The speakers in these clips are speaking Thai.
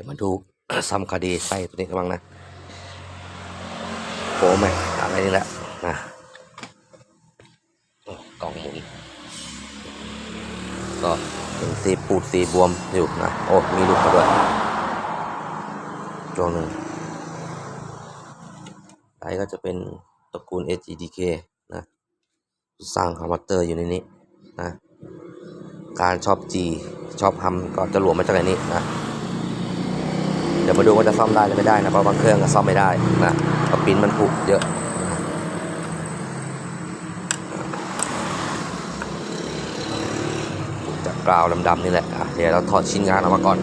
ดี๋ยวมาดูซ้ำคดีไส้ตัวนี้กันบ้างนะโอ้แม่งอะไรนี่แหละนะกล่องหมุน ก็เป็นสีปูดสีบวมอยู่นะ โอ้ มีลูกมาด้วยตัวหนึ่งไอก็จะเป็นตระกูล HGDK นะ สร้างคอมพิวเตอร์อยู่ในนี้นะ การชอบจีชอบทำก็จะหลวมมาจากในนี้นะ ดี๋ยวมาดูว่าจะซ่อมได้หรือไม่ได้นะเพราะบางเครื่องก็ซ่อมไม่ได้นะเพราะปิ้นมันผุเยอะนะจากกราวดำๆนี่แหละอะเดี๋ยวเราถอดชิ้นงานออกมาก่อน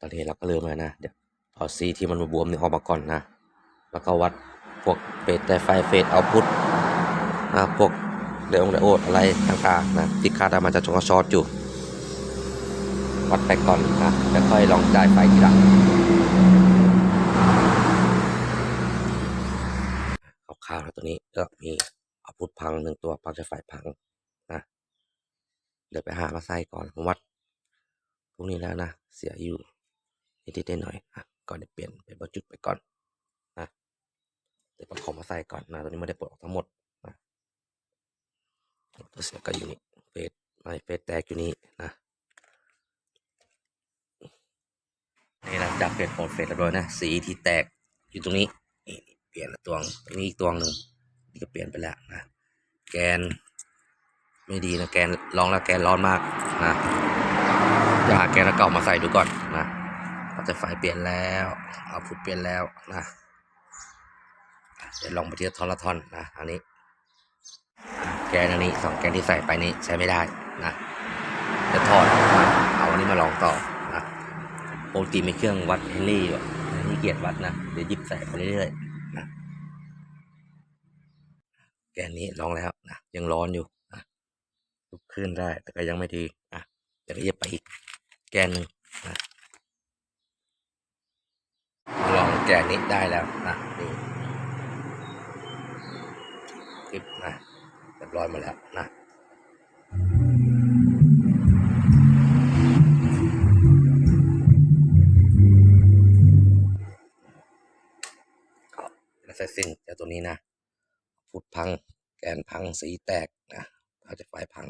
ตอนนี้เราก็เริ่มแล้วนะเดี๋ยวถอดซีที่มันบวมนี่ออกมาก่อนนะ แล้วก็วัดพวกเฟสแต่ไฟเฟสเอาพุทนะพวกเดองไดโอดอะไรต่างๆนะที่คาดว่ามันจะชงช็อตอยู่ วัดไปก่อนนะแล้วค่อยลองจ่ายไฟทีหลังคร่าวๆแล้วตัวนี้ก็มีเอาพุทพังหนึ่งตัวปลั๊กไฟพังนะเดี๋ยวไปหามาใส่ก่อนผมวัดพวกนี้แล้วนะ เสียอยู่นิดๆหน่อยอะก่อนเดี๋ยวเปลี่ยนเป็นบรรจุดไปก่อนนะเดี๋ยวประคองมาใส่ก่อนนะตัวนี้ไม่ได้ปลดออกทั้งหมดนะตัวเสียก็อยู่นี่เฟสไม่เฟสแตกอยู่นี่นะ นี่นะจากเปลี่ยนโฟนเฟสแล้วด้วยนะ สีที่แตกอยู่ตรงนี้นี่เปลี่ยนละตัวงตรงนี้อีกตัวหนึ่งนี่ก็เปลี่ยนไปแล้วนะ แกน ไม่ดีนะแกนลองแล้วแกนร้อนมากนะจะหาแกนเก่ามาใส่ดูก่อนนะปัจจัยไฟเปลี่ยนแล้วเอาพุทเปลี่ยนแล้วนะเดี๋ยวลองไปเทียบทอนละทอนนะอันนี้ แกนอันนี้สองแกนที่ใส่ไปนี้ใช้ไม่ได้นะจะถอดนเอาอันนี้มาลองต่อ ปกติมีเครื่องวัดเฮนรี่อยู่นี่เกียรวัดนะ เดี๋ยวหยิบใส่ไปเรื่อยๆนะแกนนี้ลองแล้วนะยังร้อนอยู่นะลุกขึ้นได้ แต่ก็ยังไม่ดีอะเดี๋ยวก็หยิบไปอีกแกนหนึ่งนะลองแกนนี้ได้แล้วนะนี่คลิปนะเรียบร้อยมาแล้วนะ แล้เสร็จสิ้นจาตัวนี้นะพุดพัง แกนพังสีแตกนะอาจจะไฟพัง